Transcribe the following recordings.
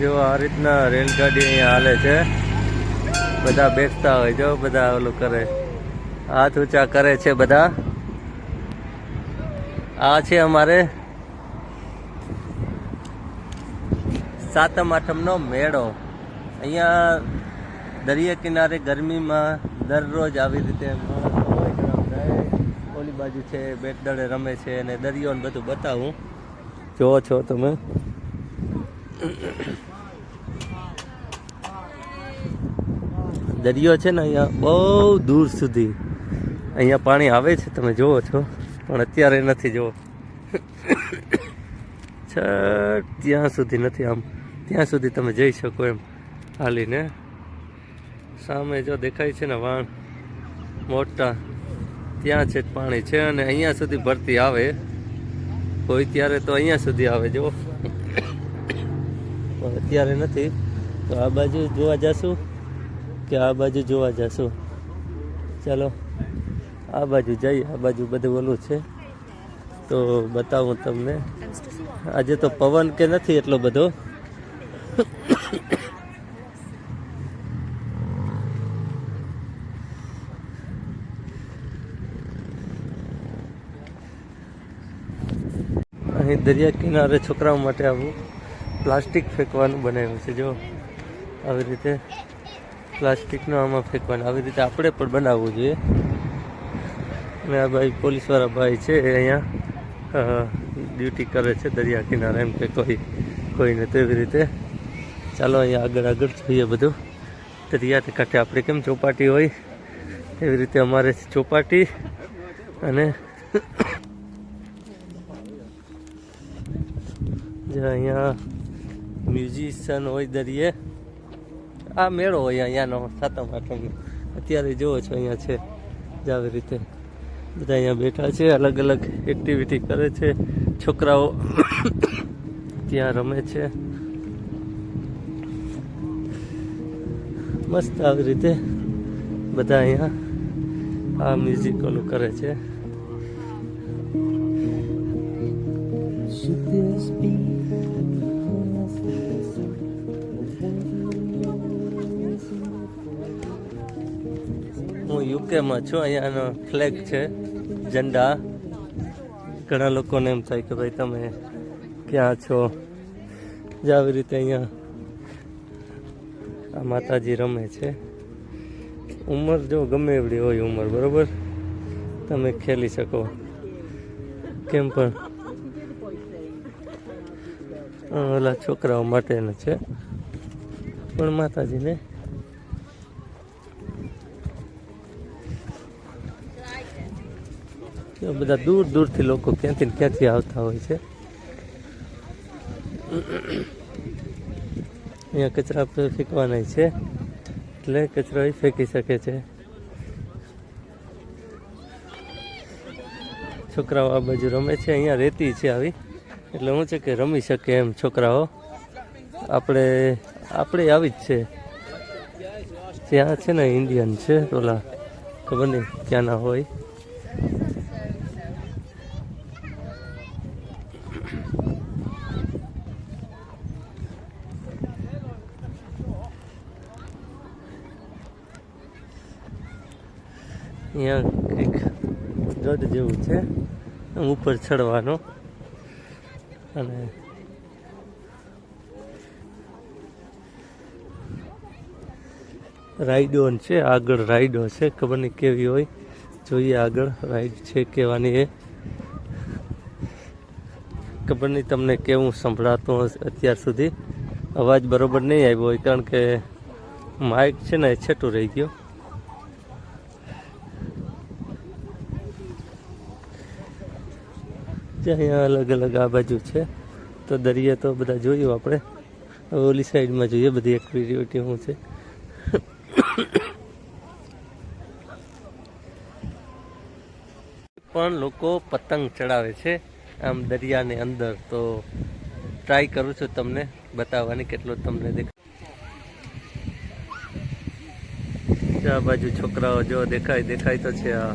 જો આ રીતના રેલગાડી અહીંયા હાલે છે. બધા બેસતા હોય જો બધા ઓલું કરે. હાથ ઊંચા કરે છે બધા. આ છે અમારે સાતમ આઠમનો મેળો. અહીંયા દરિયા કિનારે ગરમીમાં દરરોજ આવી રીતે ઓલી બાજુ છે બેટદળે રમે છે અને દરિયો બધું બતાવું. જોવો છો તમે. દરિયો છે ને અહીંયા બહુ દૂર સુધી અહીંયા પાણી આવે છે, તમે જુઓ છો. પણ અત્યારે નથી, જુઓ. છ, ત્યાં સુધી નથી આમ. ત્યાં સુધી તમે જઈ શકો એમ, હાલીને. સામે જો દેખાય છે ને વાણ, મોટા, ત્યાં છે પાણી છે અને અહીંયા સુધી ભરતી આવે. કોઈ ત્યારે તો અહીંયા સુધી આવે, જુઓ. પણ અત્યારે નથી. તો આ બાજુ જોવા જશું. કે આ બાજુ જોવા જશું. ચાલો, આ બાજુ જઈએ. આ બાજુ બધું ઓલું છે. તો બતાવું તમને. આજે તો પવન કે નથી એટલો બધો. અહીં દરિયા કિનારે છોકરાઓ માટે આવું પ્લાસ્ટિક ફેંકવાનું બનાવ્યું છે. જો, આવી રીતે પ્લાસ્ટિકનું આમાં ફેંકવાનો આવી રીતે આપણે પણ બનાવવું જોઈએ. અને આ ભાઈ પોલીસવાળા ભાઈ છે એ અહીંયા ડ્યુટી કરે છે દરિયા કિનારે એમ કે કોઈ, કોઈને તેવી રીતે. ચાલો અહીંયા આગળ આગળ જોઈએ બધું. દરિયા કાંઠે આપણે કેમ ચોપાટી હોય? એવી રીતે અમારે ચોપાટી અને જે અહીંયા મ્યુઝિશિયન હોય દરિયે આ મેળો હોય અહીંયાનો સાતમ આઠમનો અત્યારે જુઓ છો, અહીંયા છે, જ આવી રીતે બધા અહીંયા બેઠા છે, અલગ અલગ એક્ટિવિટી કરે છે. છોકરાઓ ત્યાં રમે છે. મસ્ત આવી રીતે બધા અહીંયા આ મ્યુઝિકોનું કરે છે. યુકેમાં છું? અહીંયાનો ફ્લેગ છે, ઝંડા. ઘણા લોકોને એમ થાય કે ભાઈ તમે ક્યાં છો? જે આવી રીતે અહીંયા આ માતાજી રમે છે. ઉંમર જો ગમે એવડી હોય ઉંમર, બરાબર? તમે ખેલી શકો. કેમ પણ? ઓલા છોકરાઓ માટેનું છે. પણ માતાજીને બધા દૂર દૂરથી લોકો ક્યાંથી ને ક્યાંથી આવતા હોય છે. અહીંયા કચરા ફેંકવાના છે. એટલે કચરો ફેંકી શકે છે. છોકરાઓ આ બાજુ રમે છે, અહીંયા રેતી છે આવી. એટલે શું છે કે રમી શકે એમ છોકરાઓ. આપણે આપણે આવી જ છે. ત્યાં છે ને ઇન્ડિયન છે, ઓલા ખબર નહીં ક્યાંના હોય અહીંયા કંઈક ગઢ જેવું છે આમ ઉપર ચડવાનો. અને રાઈડોન છે, આગળ રાઈડો છે, ખબર નહીં કેવી હોય. જોઈએ આગળ રાઈડ છે કેવાની એ. ખબર નહીં તમને કેવું સંભળાતું હશે અત્યાર સુધી. અવાજ બરોબર નહીં આવ્યો હોય, કારણ કે માઇક છે ને એ છેટું રહી ગયો. જે અહીંયા અલગ અલગ આ બાજુ છે, તો દરિયા તો બધા જોયું આપણે. ઓલી સાઈડમાં જોઈએ બધી એક્ટિવિટી શું છે. પણ લોકો પતંગ ચડાવે છે. આમ દરિયાની અંદર તો ટ્રાય કરું છું તમને બતાવવાની કેટલો તમને દેખાય. આ બાજુ છોકરાઓ જો દેખાય દેખાય તો છે આ.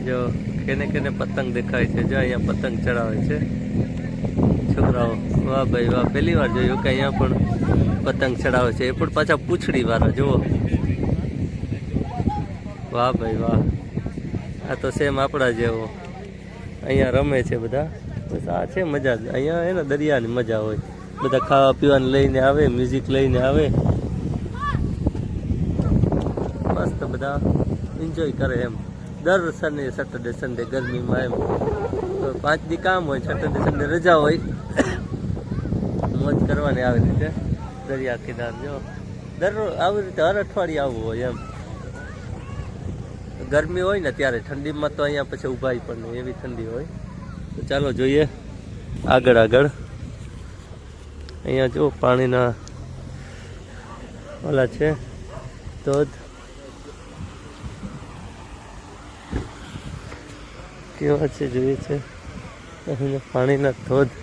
જો કેને કેને પતંગ દેખાય છે, જો અહીંયા પતંગ ચડાવે છે. છોકરાઓ, વાહ ભાઈ, વાહ, પહેલી વાર જોયું કે અહીંયા પણ પતંગ ચડાવે છે. એ પણ પાછા પૂછડી વાળા, જુઓ. વાહ ભાઈ, વાહ. આ તો સેમ આપણા જેવો. અહીંયા રમે છે બધા. બસ આ છે મજા. અહીંયા એને દરિયાની મજા હોય. બધા ખાવા પીવાને લઈને આવે મ્યુઝિક લઈને આવે. મસ્ત બધા. એન્જોય કરે એમ. દર શનિ સેટરડે સન્ડે ગરમીમાં એમ. તો પાંચ દી કામ હોય સેટરડે સન્ડે રજા હોય. મોજ કરવાની આવી રીતે. દરિયા કિનાર જો દરરોજ આવી રીતે હર અઠવાડિયે આવવું હોય એમ. ગરમી હોય ને ત્યારે ઠંડીમાં તો અહીંયા પછી ઉભાઈ પણ નહીં, એવી ઠંડી હોય. તો ચાલો જોઈએ. આગળ આગળ. અહીંયા જો પાણીના ઓલા છે. ધોધ. કેવા છે, જોઈએ છે. અહીંયા પાણીના ધોધ.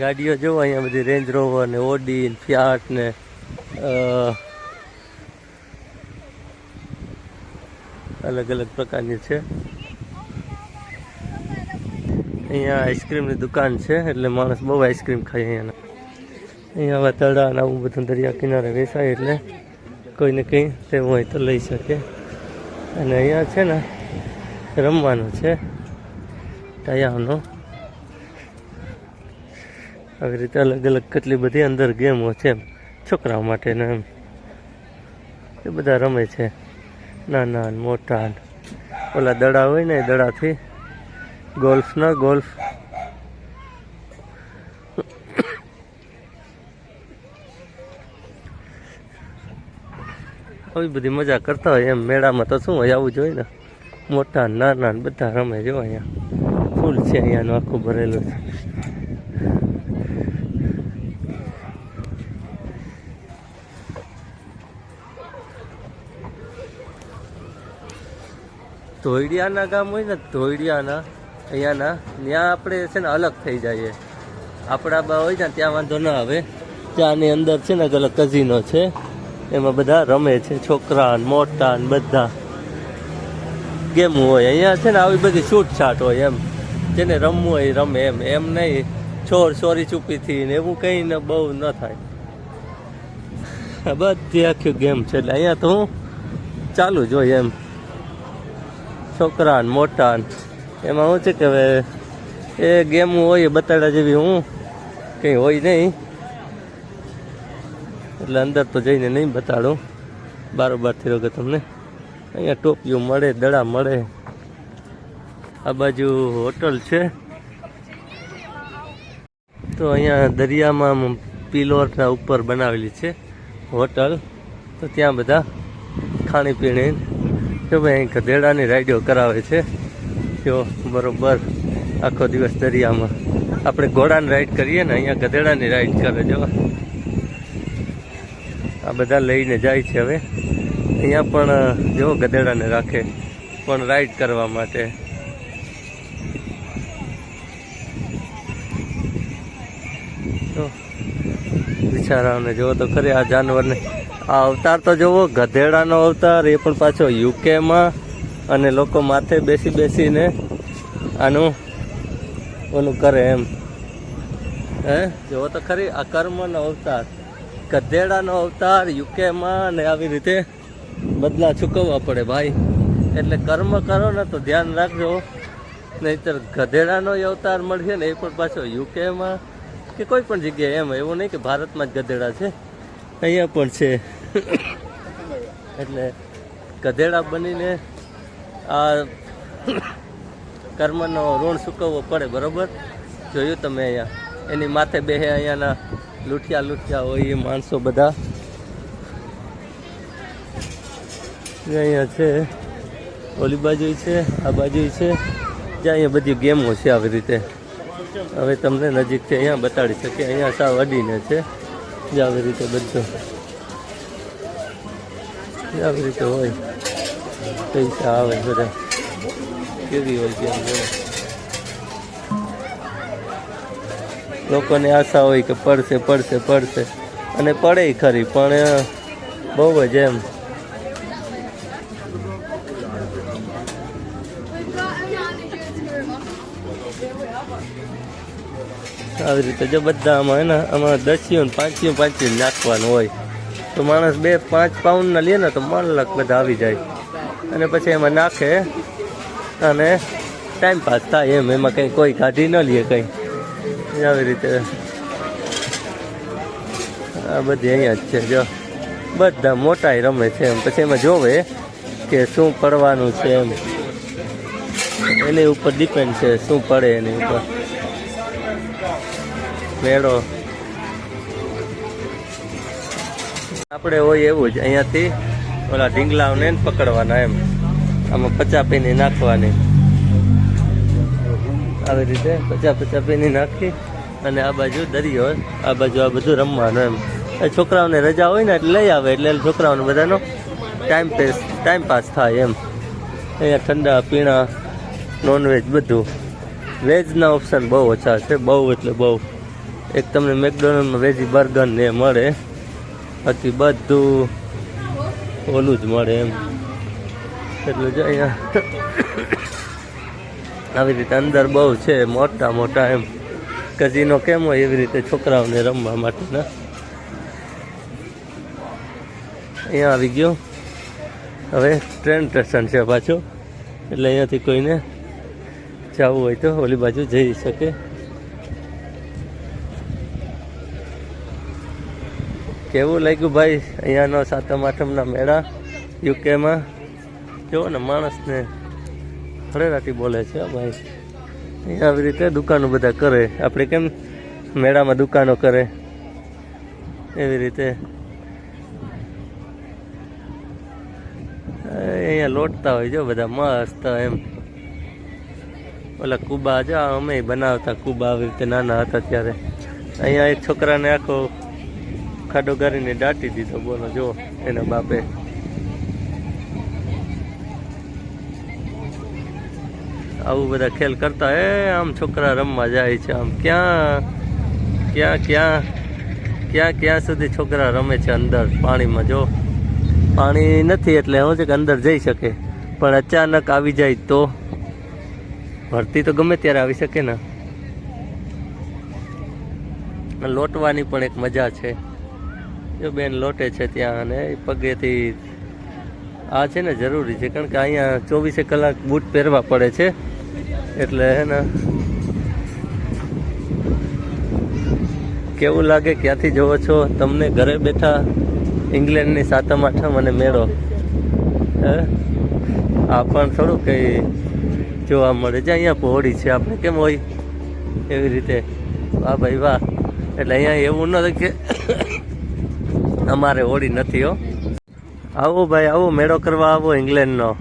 ગાડીઓ જો અહીંયા બધી રેન્જ રોવર ને ઓડી ને ફિયાટ ને અલગ અલગ પ્રકારની છે. અહીંયા આઈસ્ક્રીમની દુકાન છે, એટલે માણસ બહુ આઈસ્ક્રીમ ખાય અહીંયાના. અહીંયા આવા અને આવું બધું દરિયા કિનારે વેચાય એટલે કોઈને કંઈ લેવું હોય તો લઈ શકે. અને અહીંયા છે ને રમવાનું છે, ટાયાનો. આવી રીતે અલગ અલગ કેટલી બધી અંદર ગેમો છે એમ, છોકરાઓ માટેના એમ. એ બધા રમે છે. નાના મોટા ઓલા દડા હોય ને એ દડાથી ગોલ્ફના ગોલ્ફ આવી બધી મજા કરતા હોય એમ મેળામાં તો શું હોય, આવું જોઈએ ને. મોટા, નાના બધા રમે જો અહીંયા. ફૂલ છે અહીંયાનું આખું ભરેલું. છે ધોઈડિયાના ગામ હોય ને, ધોઈડિયાના, અહીંયાના, ત્યાં આપણે છે ને અલગ થઈ જઈએ. આપણા બા હોય ને, ત્યાં વાંધો ના આવે. ત્યાંની અંદર છે ને અલગ કઝીનો છે. એમાં બધા રમે છે, છોકરા મોટા ને, બધા. ગેમ હોય. અહીંયા છે ને આવી બધી છૂટછાટ હોય એમ. જેને રમવું હોય રમે એમ. એમ નહીં છોર ચોરી ચૂપીથી ને એવું કંઈ ને, બહુ ન થાય. બધી આખી ગેમ છે એટલે અહીંયા તો હું ચાલુ જ હોય એમ. છોકરા ને, મોટા ને. એમાં શું છે કે હવે એ ગેમ હોય એ બતાડ્યા જેવી હું કંઈ હોય નહીં. એટલે અંદર તો જઈને નહીં બતાડું. બારોબારથી રોગે તમને. અહીંયા ટોપીઓ મળે, દડા મળે. આ બાજુ હોટલ છે. તો અહીંયા દરિયામાં પિલોરના ઉપર બનાવેલી છે હોટલ. તો ત્યાં બધા ખાણીપીણી જો ભાઈ અહીં ગધેડાની રાઈડો કરાવે છે. જો બરોબર આખો દિવસ દરિયામાં. આપણે ઘોડાની રાઈડ કરીએ ને, અહીંયા ગધેડાની રાઈડ કરે, જો. આ બધા લઈને જાય છે હવે. અહીંયા પણ જો ગધેડાને રાખે, પણ રાઈડ કરવા માટે. તો, બિચારાઓને જોવો તો ખરી, આ જાનવરને. આ અવતાર તો જોવો, ગધેડાનો અવતાર, એ પણ પાછો યુકેમાં અને લોકો માથે બેસી બેસીને આનું, ઓલું કરે એમ. હે? જોવો તો ખરી, આ કર્મનો અવતાર. ગધેડાનો અવતાર યુકેમાં ને આવી રીતે બદલા ચૂકવવા પડે ભાઈ. એટલે કર્મ કરો ને તો ધ્યાન રાખજો. નહીતર ગધેડાનો અવતાર મળશે ને એ પણ પાછો યુકેમાં કે કોઈ પણ જગ્યાએ એમ એવું નહીં કે ભારતમાં જ ગધેડા છે. અહીંયા પણ છે. એટલે ગધેડા બનીને આ કર્મનો ઋણ ચૂકવવો પડે બરોબર? જોયું તમે અહીંયા. એની માથે બેહે અહીંયાના લૂંઠિયા લૂંટ્યા હોય એ માણસો બધા. અહીંયા છે. ઓલી બાજુ છે, આ બાજુ છે. જ્યાં અહીંયા બધી ગેમો છે આવી રીતે. હવે તમને નજીકથી અહીંયા બતાડી શકીએ. અહીંયા સાવ અડીને છે. જે આવી રીતે બધું. આવી રીતે હોય. પૈસા આવે બધા. કેવી હોય ગેમ જોવો. લોકોને આશા હોય કે પડશે પડશે પડશે. અને પડે ખરી, પણ બહુ જ એમ. આવી રીતે જો બધા આમાં એના આમાં દસિયું ને પાંચિયું નાખવાનું હોય. તો માણસ બે, પાંચ પાઉન્ડના લે ને, તો મન લાખ બધા આવી જાય. અને પછી એમાં નાખે, અને ટાઈમ પાસ થાય એમ, એમાં કંઈ કોઈ કાઢી ન લે કંઈ. આવી રીતે. આ બધી અહીંયા જ છે, જો. બધા મોટા રમે છે એમ. પછી એમાં જોવે કે શું પડવાનું છે એમ. એની ઉપર ડિપેન્ડ છે શું પડે એની ઉપર. મેળો. આપણે હોય એવું જ અહીંયાથી ઓલા ઢીંગલાઓને પકડવાના એમ. આમાં પચાપીને નાખવાની. આવી રીતે પચા પચાપીની નાખી અને આ બાજુ દરિયો આ બાજુ આ બધું રમવાનું એમ. છોકરાઓને રજા હોય ને એટલે લઈ આવે, એટલે છોકરાઓને બધાનો ટાઈમ પાસ ટાઈમ પાસ થાય એમ. અહીંયા ઠંડા, પીણા નોનવેજ બધું. વેજના ઓપ્શન બહુ ઓછા છે, બહુ એટલે બહુ. એક તમને મેકડોનલ્ડમાં વેજી બર્ગર ને મળે. બાકી બધું ઓલું જ મળે એમ. એટલે જ અહીંયા આવી રીતે અંદર બહુ છે, મોટા મોટા એમ. કઝીનો કેમ હોય એવી રીતે છોકરાઓને રમવા માટેના. અહીંયા આવી ગયો. હવે ટ્રેન સ્ટેશન છે પાછું. એટલે અહીંયાથી કોઈને જવું હોય તો ઓલી બાજુ જઈ શકે. કેવું લાગ્યું ભાઈ અહીંયાનો સાતમ આઠમના મેળા? યુકેમાં? જુઓ ને માણસને? હળેરાટી બોલે છે ભાઈ. અહીંયા આવી રીતે દુકાનો બધા કરે. આપણે કેમ મેળામાં દુકાનો કરે? એવી રીતે. અહીંયા લોટતા હોય જો બધા, મસ્ત એમ. ઓલા કુબા જો અમે બનાવતા કુબા આવી રીતે નાના હતા ત્યારે. અહીંયા એક છોકરાને આખો ખાડો ગારીને દાટી દીધો, બોલો, જો, એના બાપે. આવું બધા ખેલ કરતા. એ, આમ છોકરા રમવા જાય છે આમ. ક્યાં ક્યાં ક્યાં ક્યાં ક્યાં સુધી છોકરા રમે છે અંદર? પાણીમાં જો. પાણી નથી એટલે શું છે કે અંદર જઈ શકે. પણ અચાનક આવી જાય તો. ભરતી તો ગમે ત્યારે આવી શકે ને. લોટવાની પણ એક મજા છે. જો બેન લોટે છે ત્યાં અને પગેથી આ છે ને જરૂરી છે, કારણ કે અહીંયા ચોવીસે કલાક બૂટ પહેરવા પડે છે. એટલે હે ને કેવું લાગે, ક્યાંથી જોવો છો? તમને ઘરે બેઠા ઇંગ્લેન્ડની સાતમ આઠમ અને મેળો. આ પણ થોડું કંઈ જોવા મળે. છે અહીંયા પહોળી છે, આપણે કેમ હોય? એવી રીતે. વાહ ભાઈ વાહ. એટલે અહીંયા એવું ન કે અમારે હોળી નથી, હો. આવો ભાઈ, આવો મેળો કરવા આવો ઇંગ્લેન્ડનો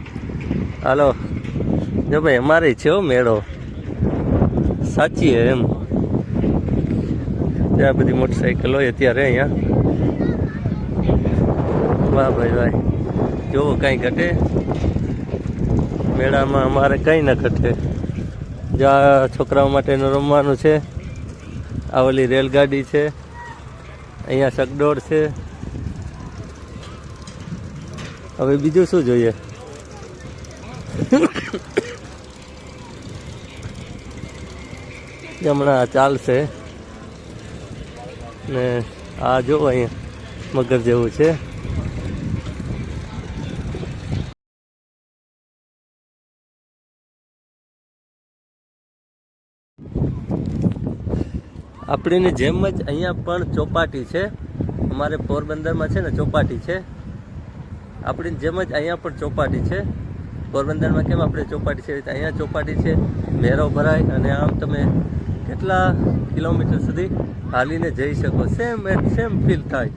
હાલો. જો ભાઈ, અમારે છે મેળો. સાચી હે એમ. ત્યાં બધી મોટરસાઇકલ હોય અત્યારે અહીંયા. વાહ ભાઈ ભાઈ જોવો કાંઈ ઘટે. મેળામાં અમારે કંઈ ન ઘટે. જ્યાં છોકરાઓ માટેનું રમવાનું છે. આ ઓલી રેલગાડી છે. અહીંયા સગડોળ છે. હવે બીજું શું જોઈએ? હમણાં ચાલશે. ને આ જો અહીંયા મગર જેવું છે. આપણીની જેમ જ અહીંયા પણ ચોપાટી છે. અમારે પોરબંદરમાં છે ને ચોપાટી છે. આપણી જેમ જ અહીંયા પણ ચોપાટી છે. પોરબંદરમાં કેમ આપણે ચોપાટી છે? અહીંયા ચોપાટી છે મેરો ભરાય અને આમ તમે કેટલા કિલોમીટર સુધી હાલીને જઈ શકો. સેમ એટ સેમ ફીલ થાય.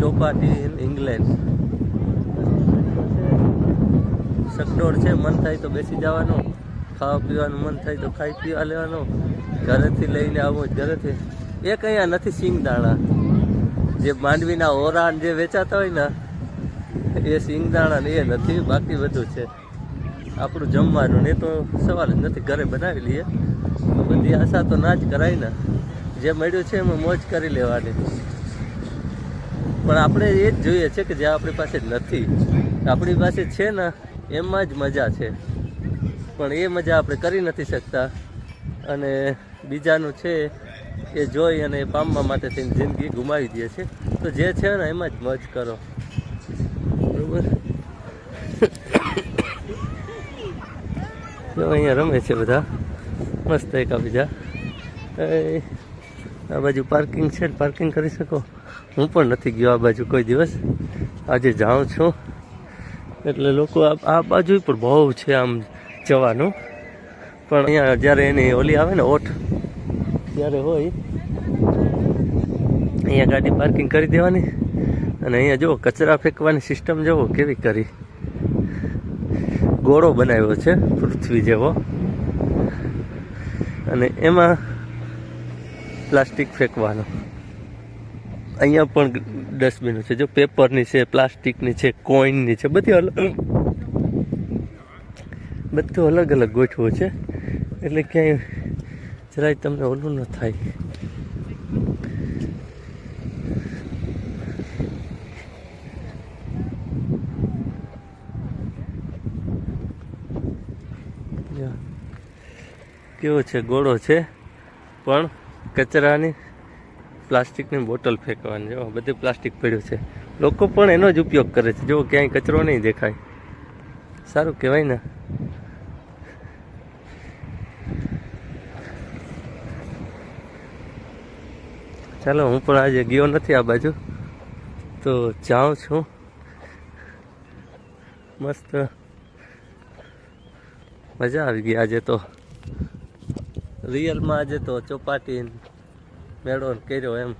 ચોપાટી ઇન ઇંગ્લેન્ડ સકડોળ છે, મન થાય તો બેસી જવાનું. ખાવા પીવાનું મન થાય તો ખાઈ પીવા લેવાનું. ઘરેથી લઈને આવું, ઘરેથી. એક અહીંયા નથી સિંગદાણા. જે માંડવીના ઓરાન જે વેચાતા હોય ને, એ સિંગદાણા ને એ નથી, બાકી બધું છે. આપણું જમવાનું ને તો સવાલ જ નથી, ઘરે બનાવી લઈએ. બધી આશા તો ના જ કરાય ને. જે મળ્યું છે એમાં મોજ કરી લેવાની. પણ આપણે એ જ જોઈએ છે કે જે આપણી પાસે નથી. આપણી પાસે છે ને, એમાં જ મજા છે. પણ એ મજા આપણે કરી નથી શકતા. અને બીજાનું છે એ જોઈ અને એ પામવા માટે તેની જિંદગી ગુમાવી દે છે. તો જે છે ને એમાં જ મજ કરો. બરોબર? અહીંયા રમે છે બધા. મસ્ત એકા બીજા. આ બાજુ પાર્કિંગ છે પાર્કિંગ કરી શકો. હું પણ નથી ગયો આ બાજુ કોઈ દિવસ. આજે જાઉં છું. એટલે લોકો આ બાજુ પણ બહુ છે આમ જવાનું. પણ અહીંયા જ્યારે એની ઓલી આવે ને ઓઠ ત્યારે હોય, અહીંયા ગાડી પાર્કિંગ કરી દેવાની. અને અહીંયા જુઓ, કચરા ફેંકવાની સિસ્ટમ જુઓ, કેવી કરી. ગોળો બનાવ્યો છે, પૃથ્વી જેવો. અને એમાં પ્લાસ્ટિક ફેંકવાનો. અહીંયા પણ ડસ્ટબિનો છે, જો પેપરની છે પ્લાસ્ટિકની છે કોઈનની છે, બધી અલગ બધું અલગ અલગ ગોઠવો છે. એટલે ક્યાંય જરાય તમને ઓલું ન થાય. કેવો છે? ગોળો છે? પણ કચરાની પ્લાસ્ટિકની બોટલ ફેંકવાની. જો, બધે પ્લાસ્ટિક પડ્યું છે. લોકો પણ એનો જ ઉપયોગ કરે છે. જો ક્યાંય કચરો નહીં દેખાય. સારું કહેવાય ને. ચાલો, હું પણ આજે ગયો નથી આ બાજુ. તો જાઉં છું. મસ્ત. મજા આવી ગઈ આજે તો. રિયલમાં આજે તો ચોપાટી મેળો કર્યો એમ.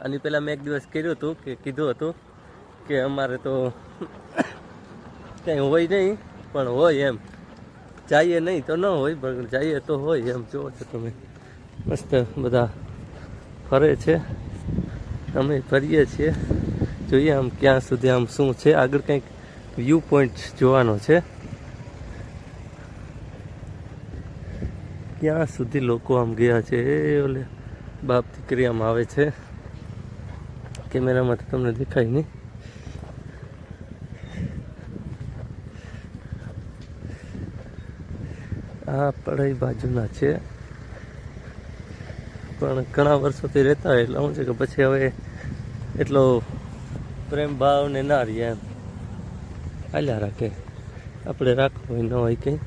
આની પહેલાં મેં એક દિવસ કર્યું હતું કે કીધું હતું કે અમારે તો કંઈ હોય નહીં, પણ હોય એમ. જઈએ નહીં તો ન હોય, પણ જઈએ તો હોય એમ. જુઓ છો તમે. મસ્ત બધા ફરે છે. અમે ફરીએ છીએ. જોઈએ આમ ક્યાં સુધી આમ શું છે. આગળ કંઈક વ્યૂ પોઈન્ટ જોવાનો છે. ક્યાં સુધી લોકો આમ ગયા છે. એ ઓલે બાપ દીકરી આમ આવે છે. કેમેરામાં તો તમને દેખાય નહીં. આ પડાઈ બાજુના છે. પણ ઘણા વર્ષોથી રહેતા હોય એટલે શું છે કે પછી હવે એટલો પ્રેમ ભાવ ને ના રહીએ એમ. હાલ્યા રાખે. આપણે રાખવું હોય ન હોય કંઈ.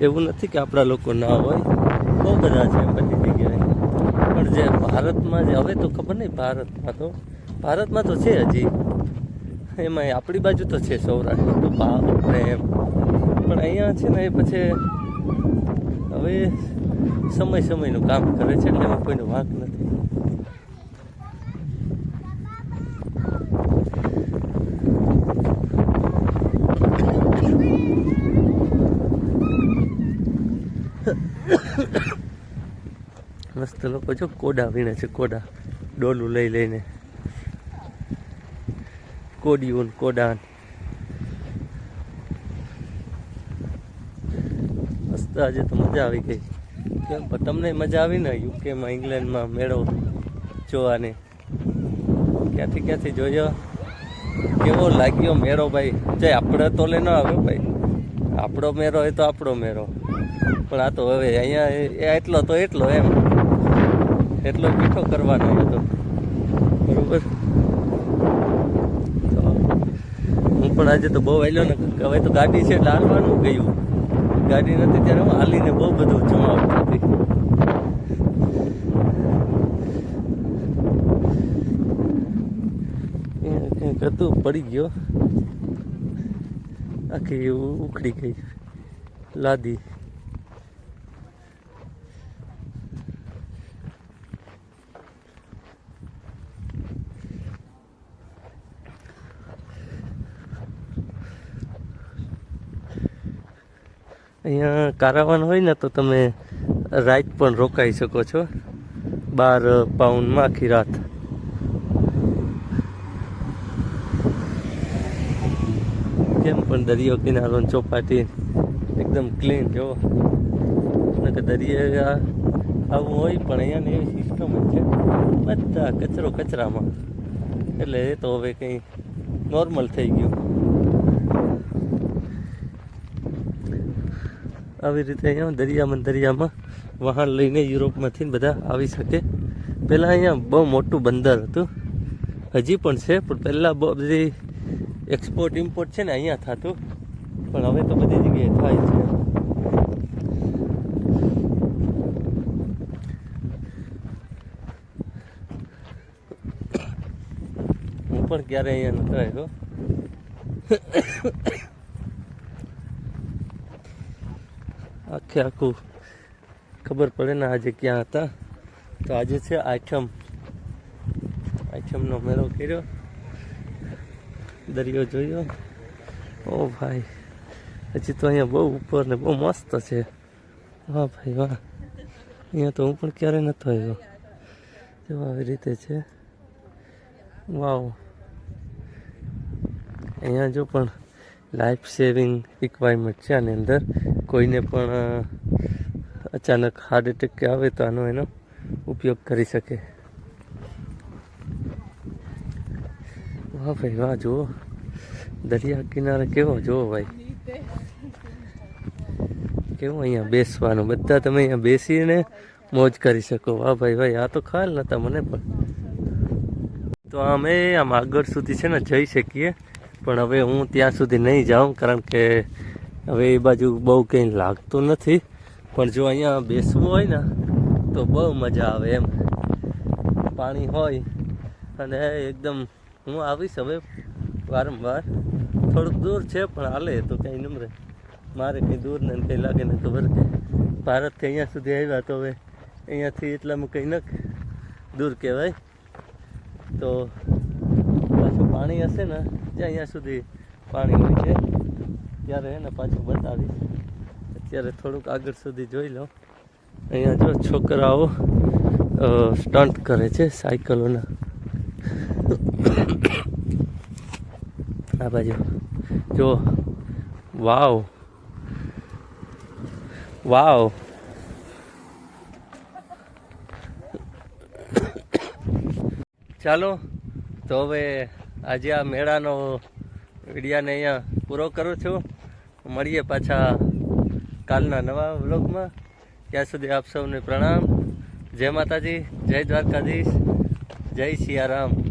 એવું નથી કે આપણા લોકો ના હોય. બહુ બધા છે બધી જગ્યાએ. પણ જે ભારતમાં જે, હવે તો ખબર નહીં ભારતમાં તો. ભારતમાં તો છે હજી. એમાં આપણી બાજુ તો છે સૌરાષ્ટ્ર ભાવ ને એમ. પણ અહીંયા છે ને એ પછી હવે સમય સમયનું કામ કરે છે એટલે એમાં કોઈનો વાંક નથી. મસ્ત લોકો જો કોડા વીણે છે, કોડા. ડોલું લઈ લઈને. કોડિયું ને કોડાન મસ્ત આજે તો મજા આવી ગઈ. કેમ? પણ તમને મજા આવી ને યુકેમાં ઇંગ્લેન્ડમાં મેળો જોવાની? ક્યાંથી ક્યાંથી જોયો? કેવો લાગ્યો મેળો ભાઈ? જે આપણે તો લઈને આવ્યો ભાઈ. આપણો મેળો એ તો આપણો મેળો. પણ આ તો હવે અહીંયા એ એટલો તો એટલો એમ. એટલો મીઠો કરવાનો હતો બરોબર તો હું પણ આજે તો બહુ વહેલો ને હવે તો ગાડી છે એટલે હાલવાનું ગયું. ગાડી નથી ત્યારે હું હાલીને બહુ બધું જમાવતી હતી કંઈક હતું, પડી ગયો. આખી ઉખડી ગઈ. લાદી. અહીંયા કારાવાન હોય ને તો તમે રાત પણ રોકાઈ શકો છો. બાર પાઉન્ડમાં આખી રાત. કેમ પણ દરિયો કિનારો ચોપાટી એકદમ ક્લીન જો. દરિયા આવું હોય પણ અહીંયાને એવી સિસ્ટમ જ છે. બધા કચરો કચરામાં. એટલે એ તો હવે કંઈ નોર્મલ થઈ ગયું. આવી રીતે અહીંયા દરિયામાં દરિયામાં વાહન લઈને યુરોપમાંથી બધા આવી શકે. પહેલાં અહીંયા બહુ મોટું બંદર હતું. હજી પણ છે, પણ પહેલાં બહુ બધી એક્સપોર્ટ ઇમ્પોર્ટ છે ને અહીંયા થતું. પણ હવે તો બધી જગ્યાએ થાય છે. હું પણ ક્યારે અહીંયા નતો આવ્યો આખે આખું ખબર પડે ને આજે ક્યાં હતા. તો આજે છે આઠમ. આઠમનો મેળો કર્યો. દરિયો જોયો. ઓ ભાઈ, હજી તો અહીંયા બહુ ઉપર ને બહુ મસ્ત છે. વાહ ભાઈ વાહ. અહીંયા તો હું પણ ક્યારે નતો આવ્યો. જો આવી રીતે છે. વાવ. અહીંયા જો પણ લાઈફ સેવિંગ રિક્વાયરમેન્ટ છે આની અંદર. કોઈને પણ અચાનક હાર્ટ એટેક કે આવે તો આનો એનો ઉપયોગ કરી શકે. વાહ ભાઈ, વાહ, જુઓ. દરિયા કિનારે કેવો, જુઓ ભાઈ. કેવું અહીંયા બેસવાનું, બધા તમે અહીંયા બેસીને મોજ કરી શકો. વાહ ભાઈ ભાઈ, આ તો ખ્યાલ નતા મને પણ. તો અમે આમ આગળ સુધી છે ને જઈ શકીએ. પણ હવે હું ત્યાં સુધી નહીં જાઉં, કારણ કે હવે એ બાજુ બહુ કંઈ લાગતું નથી. પણ જો અહીંયા બેસવું હોય ને, તો બહુ મજા આવે એમ. પાણી હોય અને એકદમ હું આવીશ હવે વારંવાર. થોડુંક દૂર છે, પણ હાલે તો કંઈ નમરે. મારે કંઈ દૂર ને કંઈ લાગે ને ખબર. કે ભારતથી અહીંયા સુધી આવ્યા તો હવે અહીંયાથી એટલામાં કંઈ ન દૂર કહેવાય. તો પાછું પાણી હશે ને ત્યાં અહીંયા સુધી પાણી હોય છે. ત્યારે એને પાછું બતાવીશ. અત્યારે થોડુંક આગળ સુધી જોઈ લો અહીંયા જો છોકરાઓ સ્ટન્ટ કરે છે સાયકલોના. આ બાજુ. જો. વાવ. વાવ. ચાલો. તો હવે આજે આ મેળાનો વિડીયાને અહીંયા પૂરો કરું છું. મળીએ પાછા કાલના નવા વ્લોગમાં. ત્યાં સુધી આપ સૌને પ્રણામ. જય માતાજી, જય દ્વારકાધીશ, જય સિયારામ.